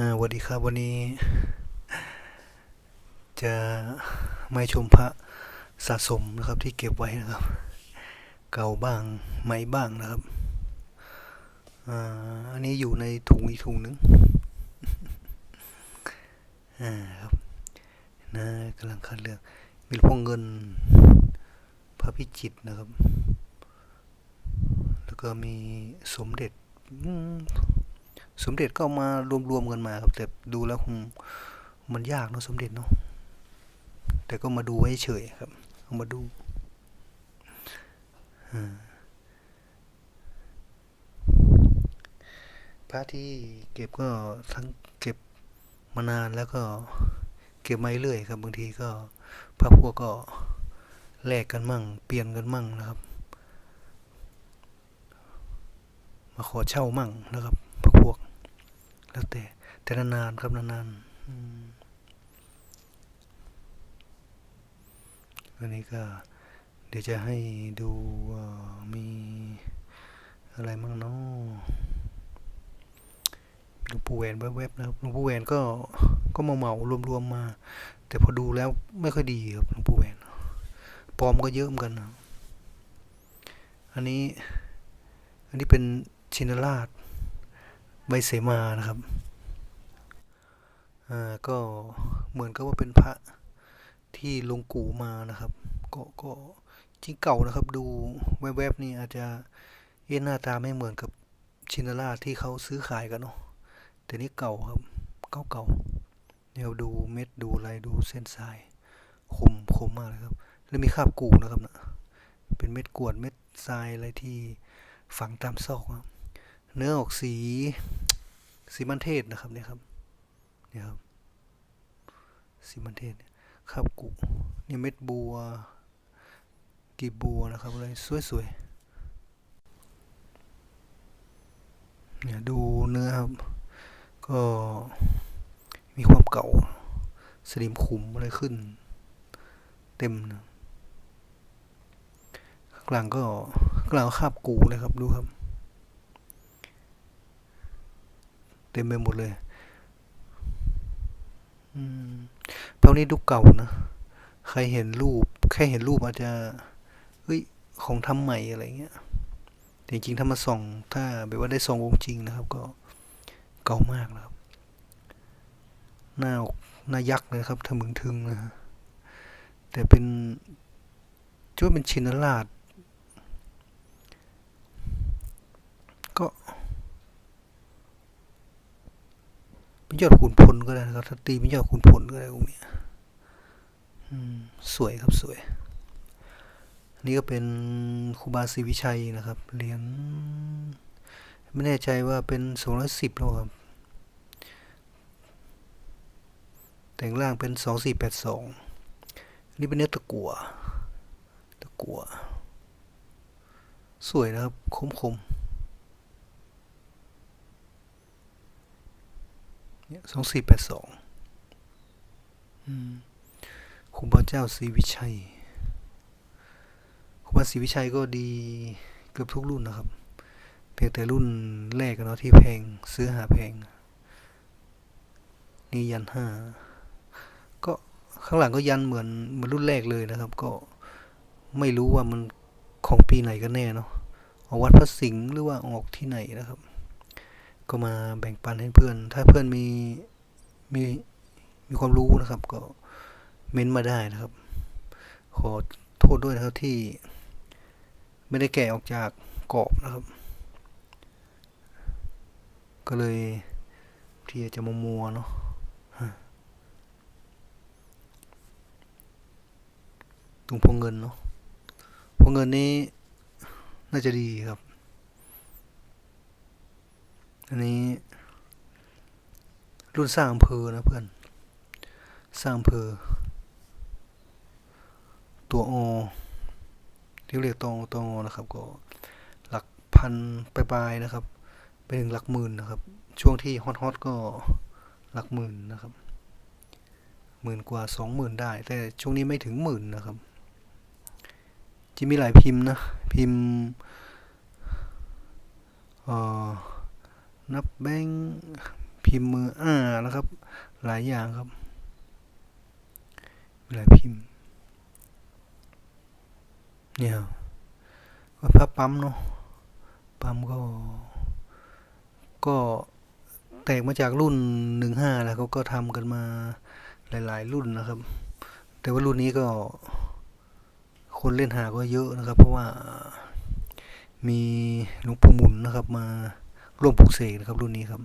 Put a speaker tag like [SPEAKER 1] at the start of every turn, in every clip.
[SPEAKER 1] สวัสดีครับวันนี้ จะไม่ชมพระสะสมนะครับที่เก็บไว้นะครับ เก่าบ้างใหม่บ้างนะครับอ,อันนี้อยู่ในถุงอีกถุงหนึงอ่าครับนะกำลังคัดเลือกมีหลวงเงินพระพิจิตรนะครับ แล้วก็มีสมเด็จ สมเด็จก็มารวมๆกันมาครับ แต่ดูแล้วมันยากเนอะสมเด็จเนาะแต่ก็มาดูไว้เฉยครับเอามาดูพระที่เก็บก็ทั้งเก็บมานานแล้วก็เก็บมาเรื่อยครับบางทีก็พระพวกก็แลกกันมั่ง เปลี่ยนกันมั่งนะครับ มาขอเช่ามั่งนะครับ แล้วแต่แต่นานๆครับนานๆอันนี้ก็เดี๋ยวจะให้ดูมีอะไรมั่งเนาะหลวงปู่แหวนแวบๆนะครับหลวงปู่แหวนก็ก็มาเหมารวมๆมา แต่พอดูแล้วไม่ค่อยดีครับหลวงปู่แหวนปลอมก็เยอะเหมือนกันนะอันนี้ อันนี้เป็นชินราช ใบเสมานะครับ อ่า ก็เหมือนกับว่าเป็นพระที่ลงกูมานะครับ ก็ก็จริงเก่านะครับ ดูแวบๆนี่อาจจะเอ๊หน้าตาไม่เหมือนกับชินราที่เขาซื้อขายกันเนาะ แต่นี่เก่าครับ เก่าเก่าๆเนี่ยวดูเม็ดดูอะไรดูเส้นสาย คมคมมากเลยครับ แล้วมีคราบกูนะครับนะเป็นเม็ดกวดเม็ดทรายอะไรที่ฝังตามซอกครับ เนื้อออกสีสีมันเทศนะครับเนี่ยครับเนี่ยครับสีมันเทศเนี่ยคาบกุนี่เม็ดบัวกีบบัวนะครับอะไรสวยๆเนี่ยดูเนื้อครับ ก็มีความเก่าสลิมขุมอะไรขึ้น เต็มนะข้างหลังก็ข้างหลังคาบกูเลยครับดูครับ เต็มไปหมดเลยอืมพวกนี้ดูเก่านะ ใครเห็นรูป แค่เห็นรูปอาจจะ เฮ้ย ของทำใหม่อะไรเงี้ยแต่จริงๆถ้ามาส่อง ถ้าแบบว่าได้ส่องวงจริงนะครับ ก็เก่ามากนะครับ หน้าอกหน้ายักษ์เลยครับทะมึงทึงนะฮะแต่เป็นช่วยเป็นชินราชก็ เป็นยอดขุนพลก็ได้นะครับถ้าตีเป็นยอดขุนพลก็ได้องค์เนี้ยอืมสวยครับสวยอันนี้ก็เป็นครูบาศรีวิชัยนะครับ เหรียญไม่แน่ใจว่าเป็นสองร้อยสิบแล้วครับ แต่งล่างเป็นสองสี่แปดสองอันนี้เป็นเนื้อตะกั่วตะกั่วสวยนะครับ คมคมเนี่ย สองสี่แปดสองครูบาเจ้าศรีวิชัยครูบาศรีวิชัยก็ดีเกือบทุกรุ่นนะครับ เพียงแต่รุ่นแรกกันเนาะที่แพงซื้อหาแพง นี่ยันห้าก็ข้างหลังก็ยันเหมือนเหมือนรุ่นแรกเลยนะครับ ก็ไม่รู้ว่ามันของปีไหนกันแน่เนาะออกวัดพระสิงห์หรือว่าออกที่ไหนนะครับ ก็มาแบ่งปันให้เพื่อน ถ้าเพื่อนมีมีมีความรู้นะครับ ก็เม้นมาได้นะครับ ขอโทษด้วยนะครับที่ไม่ได้แกะออกจากกรอบนะครับ ก็เลยที่จะมัวมัวเนาะตรงพวงเงินเนาะพวงเงินนี้น่าจะดีครับ อันนี้ รุ่นสร้างอำเภอนะเพื่อน สร้างอำเภอ ตัวโอที่เรียกตัวตัวอนะครับ ก็หลักพันปลายๆนะครับ ไปถึงหลักหมื่นนะครับ ช่วงที่ฮอตฮอตก็หลักหมื่นนะครับหมื่นกว่าสองหมื่นได้ แต่ช่วงนี้ไม่ถึงหมื่นนะครับ จะมีหลายพิมพ์นะ พิมพ์เอ่อ นับแบงค์พิมพ์มืออ่านะครับ หลายอย่างครับหลายพิมพ์เนี่ยก็พระปั๊มเนาะปั๊มก็ ก็แตกมาจากรุ่นหนึ่งห้าแล้วเขาก็ทำกันมาหลาย ๆ รุ่นนะครับ แต่ว่ารุ่นนี้ก็ คนเล่นหาก็เยอะนะครับ เพราะว่ามีหลวงปู่หมุนนะครับมา ร่วมปลุกเสกนะครับ รุ่นนี้ครับ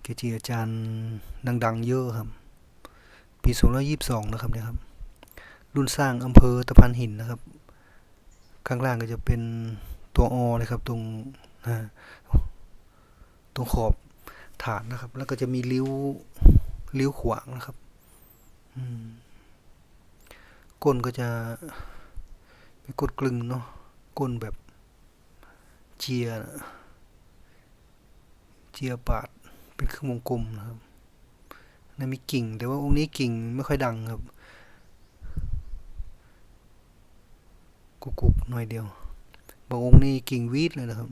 [SPEAKER 1] เกจิอาจารย์ดัง ๆ เยอะครับ ปี222นะครับเนี่ยครับ รุ่นสร้างอำเภอตะพานหินนะครับ ข้างล่างก็จะเป็นตัวอนะครับ ตรงตรงขอบฐานนะครับ แล้วก็จะมีริ้วริ้วขวางนะครับก้นก็จะเป็นก้นกลึงเนาะก้นแบบเจียนะ จียปาดเป็นเครึ่องวงกลมนะครับนั่นมีกิ่ง แต่ว่าองค์นี้กิ่งไม่ค่อยดังครับ กุกกุกหน่อยเดียว บางองค์นี่กิ่งวีดเลยนะครับ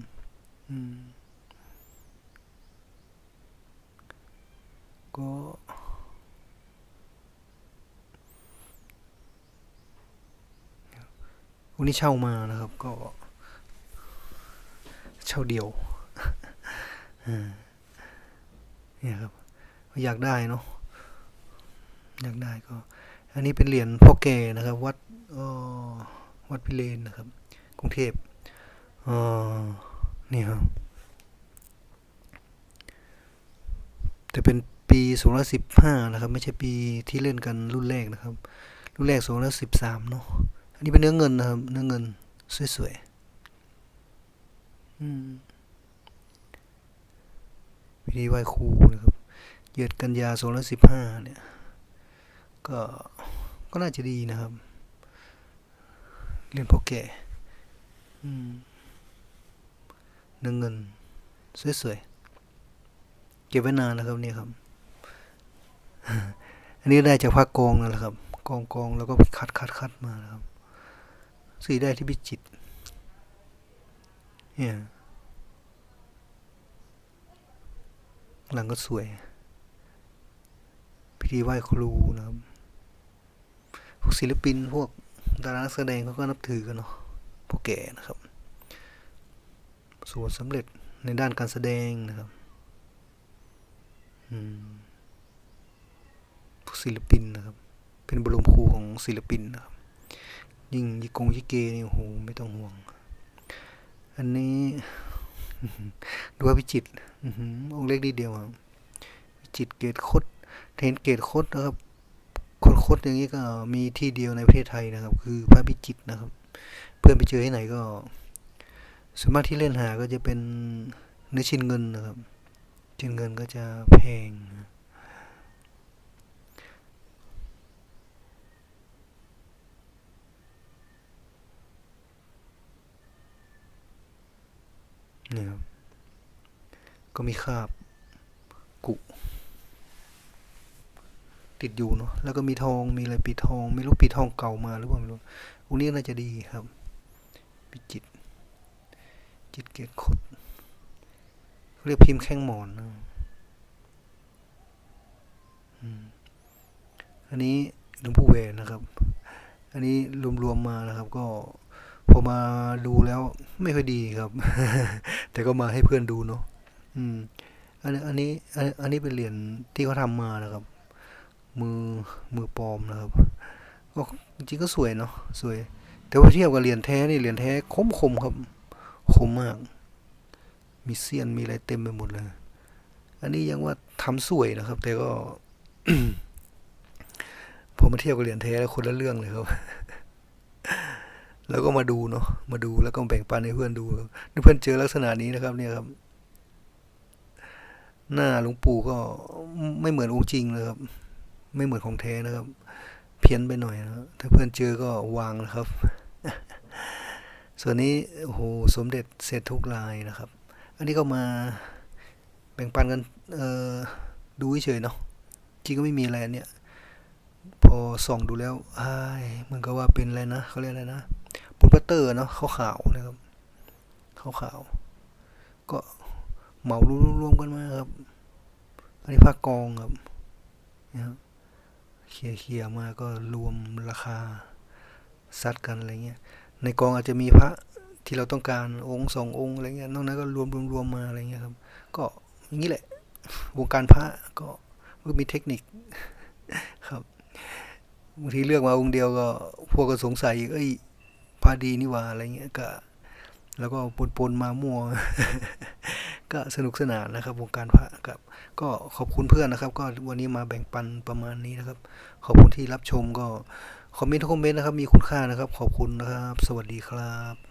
[SPEAKER 1] ก็องค์นี้เช่ามานะครับ ก็ เช่าเดียว เนี่ยครับ อยากได้เนาะอยากได้ก็ อันนี้เป็นเหรียญพ่อแก่นะครับ วัดวัดพิเรนนะครับ กรุงเทพอ่อนี่ครับแต่เป็นปี215นะครับ ไม่ใช่ปีที่เล่นกันรุ่นแรกนะครับ รุ่นแรก213เนาะอันนี้เป็นเนื้อเงินนะครับ เนื้อเงินสวยๆอืม วิธีไหว้ครูนะครับเยียดกันยา215เนี่ยก็ก็น่าจะดีนะครับ เรียนพ่อแก่อืมเนื้อเงินสวยๆเก็บไว้นานแล้วครับเนี่ยครับ อันนี้ได้จากภาคกองนั่นแหละครับ กองกองแล้วก็คัดคัดคัดมานะครับสีได้ที่พิจิตเนี่ย หลังก็สวย พิธีไหว้ครูนะครับพวกศิลปินพวกดารานักแสดงเขาก็นับถือกันเนาะพวกแก่นะครับส่วนสำเร็จในด้านการแสดงนะครับพวกศิลปินนะครับ เป็นบรมครูของศิลปินนะครับ ยิ่งยิกงยิเกนี่โอ้โหไม่ต้องห่วง อันนี้ ดูว่าพิจิตองค์เล็กนิดเดียวครับพิจิตเกตคดเห็นเกตคดนะครับคดคดอย่างนี้ก็มีที่เดียวในประเทศไทยนะครับ คือพระพิจิตนะครับ เพื่อนไปเจอที่ไหนก็ส่วนมากที่เล่นหาก็จะเป็นเนื้อชิ้นเงินนะครับชิ้นเงินก็จะแพงนะ ครับ ก็มีคาบกุ ติดอยู่เนาะแล้วก็มีทองมีอะไรปีทอง ไม่รู้ปีทองเก่ามาหรือเปล่าไม่รู้องค์นี้น่าจะดีครับพิจิต จิตเกตคดเรียกพิมพ์แข้งหมอนนะอันนี้หลวงปู่เวนนะครับ อันนี้รวมๆมานะครับก็ พอมาดูแล้วไม่ค่อยดีครับ แต่ก็มาให้เพื่อนดูเนาะอืมอันนี้อันนี้อันนี้เป็นเหรียญที่เขาทำมานะครับ มือมือปลอมนะครับก็จริงก็สวยเนาะสวย แต่ว่าเทียบกับเหรียญแท้นี่เหรียญแท้คมคมครับคมมาก มีเสี้ยนมีอะไรเต็มไปหมดเลย อันนี้ยังว่าทำสวยนะครับ แต่ก็พอมาเทียบกับเหรียญแท้แล้วคนละเรื่องเลยครับ แล้วก็มาดูเนาะมาดูแล้วก็แบ่งปันให้เพื่อนดูนี่เพื่อนเจอลักษณะนี้นะครับ เนี่ยครับ หน้าหลวงปู่ก็ไม่เหมือนองค์จริงเลยครับ ไม่เหมือนของแท้นะครับ เพี้ยนไปหน่อยนะถ้าเพื่อนเจอก็วางนะครับ ส่วนนี้โอ้โหสมเด็จเสร็จทุกลายนะครับ อันนี้ก็มาแบ่งปันกันเออดูเฉยเนาะจริงก็ไม่มีอะไรเนี่ยพอส่องดูแล้วอ้ายมันก็ว่าเป็นอะไรนะเขาเรียกอะไรนะ ปูนปัตเตอร์เนาะขาวๆนะครับขาวๆก็เหมารวมๆกันมาครับอันนี้พระกองครับเนี่ยครับเคลียร์เคลียร์มาก็รวมราคาซัดกันอะไรเงี้ยในกองอาจจะมีพระที่เราต้องการองค์สององค์อะไรเงี้ยนอกนั้นก็รวมรวมมาอะไรเงี้ยครับ ก็อย่างนี้แหละ วงการพระก็ก็มีเทคนิคครับบางทีเลือกมาองค์เดียวก็พวกก็สงสัยเอ้ย พระดีนี่ว่าอะไรเงี้ยก็ แล้วก็ปนปนๆมามั่ว ก็สนุกสนานนะครับวงการพระครับ ก็ขอบคุณเพื่อนนะครับ ก็วันนี้มาแบ่งปันประมาณนี้นะครับ ขอบคุณที่รับชมก็คอมเมนต์ทุกคอมเมนต์นะครับ มีคุณค่านะครับ ขอบคุณนะครับ สวัสดีครับ